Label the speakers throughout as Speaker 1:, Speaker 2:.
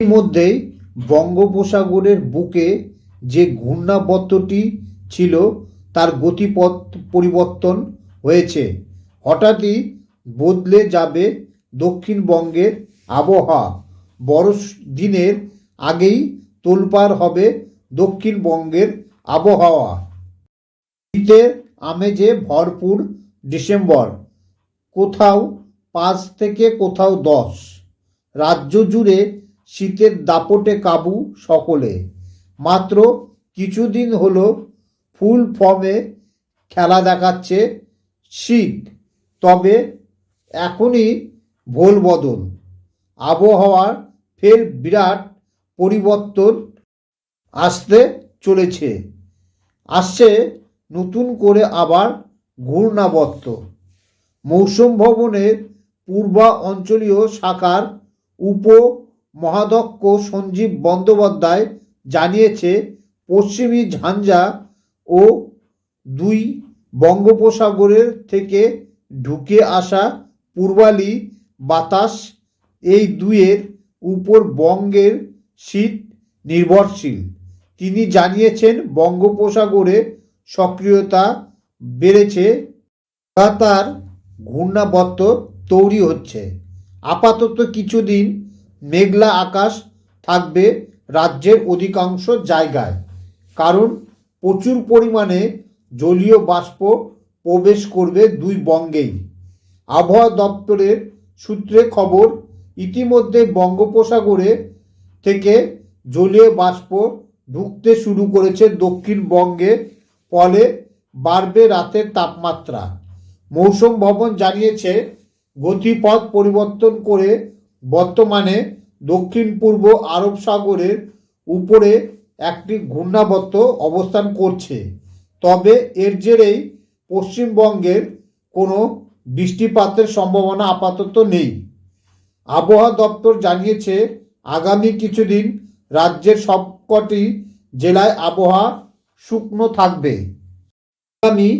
Speaker 1: ইতিমধ্যেই বঙ্গোপসাগরের বুকে যে ঘূর্ণাবর্তটি ছিল, তার গতিপথ পরিবর্তন হয়েছে। হঠাৎই বদলে যাবে দক্ষিণবঙ্গের আবহাওয়া। বড় দিনের আগেই তোলপাড় হবে দক্ষিণবঙ্গের আবহাওয়া। শীতের আমেজে ভরপুর ডিসেম্বর। কোথাও পাঁচ থেকে কোথাও দশ। রাজ্য জুড়ে শীতের দাপটে কাবু সকলে। মাত্র কিছুদিন হলো ফুল ফর্মে খেলা দেখাচ্ছে শীত, তবে এখনই ভোল বদল। আবহাওয়ার ফের বিরাট পরিবর্তন আসতে চলেছে। আসছে নতুন করে আবার ঘূর্ণাবর্ত। মৌসুম ভবনের পূর্বা অঞ্চলীয় শাখার উপ মহাধ্যক্ষ সঞ্জীব বন্দ্যোপাধ্যায় জানিয়েছে, পশ্চিমী ঝঞ্ঝা ও দুই বঙ্গোপসাগরের থেকে ঢুকে আসা পূর্বালি বাতাস এই দুইয়ের উপর বঙ্গের শীত নির্ভরশীল। তিনি জানিয়েছেন, বঙ্গোপসাগরে সক্রিয়তা বেড়েছে, লাগাতার ঘূর্ণাবর্ত তৈরি হচ্ছে। আপাতত কিছুদিন মেঘলা আকাশ থাকবে রাজ্যের অধিকাংশ জায়গায়। কারণ প্রচুর পরিমাণে জলীয় বাষ্প প্রবেশ করবে দুই বঙ্গেই। আবহাওয়া দপ্তরের সূত্রে খবর, ইতিমধ্যে বঙ্গোপসাগরে থেকে জলীয় বাষ্প ঢুকতে শুরু করেছে দক্ষিণবঙ্গে, ফলে বাড়বে রাতের তাপমাত্রা। মৌসুম ভবন জানিয়েছে, গতিপথ পরিবর্তন করে বর্তমানে দক্ষিণ পূর্ব আরব সাগরের উপরে একটি ঘূর্ণাবর্ত অবস্থান করছে। তবে এর জেরেই পশ্চিমবঙ্গের কোনো বৃষ্টিপাতের সম্ভাবনা আপাতত নেই। আবহাওয়া দপ্তর জানিয়েছে, আগামী কিছুদিন রাজ্যের সবকটি জেলায় আবহাওয়া শুকনো থাকবে। আগামী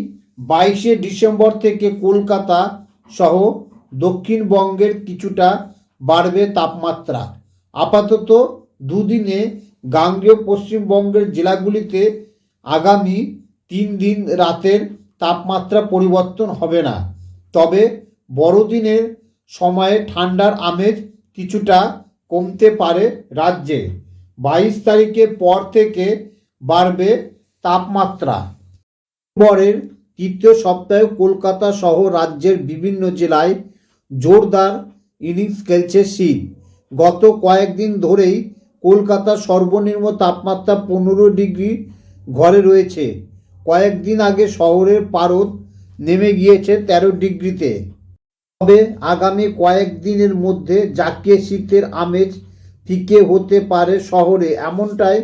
Speaker 1: বাইশে ডিসেম্বর থেকে কলকাতা সহ দক্ষিণবঙ্গের কিছুটা বাড়বে তাপমাত্রা। আপাতত দুদিনে গাঙ্গেয় পশ্চিমবঙ্গের জেলাগুলিতে আগামী তিন দিন রাতের তাপমাত্রা পরিবর্তন হবে না। তবে বড়দিনের সময়ে ঠান্ডার আমেজ কিছুটা কমতে পারে রাজ্যে। বাইশ তারিখের পর থেকে বাড়বে তাপমাত্রা। পরের তৃতীয় সপ্তাহে কলকাতা সহ রাজ্যের বিভিন্ন জেলায় জোরদার ইনিংস খেলছে শীত গত কয়েকদিন ধরেই কলকাতার সর্বনিম্ন তাপমাত্রা পনেরো ডিগ্রি ঘরে রয়েছে। কয়েকদিন আগে শহরের পারদ নেমে গিয়েছে তেরো ডিগ্রিতে। তবে আগামী কয়েকদিনের মধ্যে জাকিয়ে শীতের আমেজ ফিকে হতে পারে শহরে, এমনটাই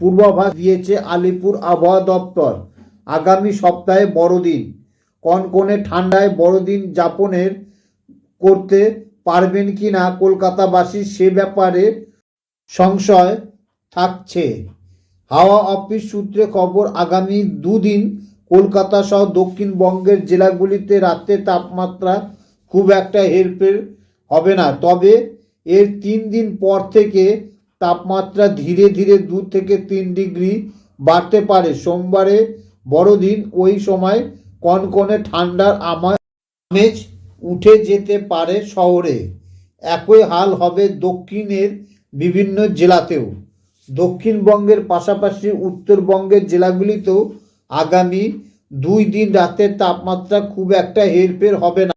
Speaker 1: পূর্বাভাস দিয়েছে আলিপুর আবহাওয়া দপ্তর। আগামী সপ্তাহে বড়দিন। কনকনে ঠান্ডায় বড়দিন যাপনের করতে পারবেন কি না কলকাতাবাসী সে ব্যাপারে সংশয় থাকছে। হাওয়া অফিস সূত্রে খবর, আগামী দুদিন কলকাতা সহ দক্ষিণবঙ্গের জেলাগুলিতে রাতের তাপমাত্রা খুব একটা হেরফের হবে না। তবে এর তিন দিন পর থেকে তাপমাত্রা ধীরে ধীরে দু থেকে তিন ডিগ্রি বাড়তে পারে। সোমবারে বড়দিন, ওই সময় কনকনে ঠান্ডার আমা- আমেজ উঠে যেতে পারে শহরে। একই হাল হবে দক্ষিণের বিভিন্ন জেলাতেও। দক্ষিণবঙ্গের পাশাপাশি উত্তরবঙ্গের জেলাগুলিতেও আগামী দুই দিন রাতের তাপমাত্রা খুব একটা হেরফের হবে না।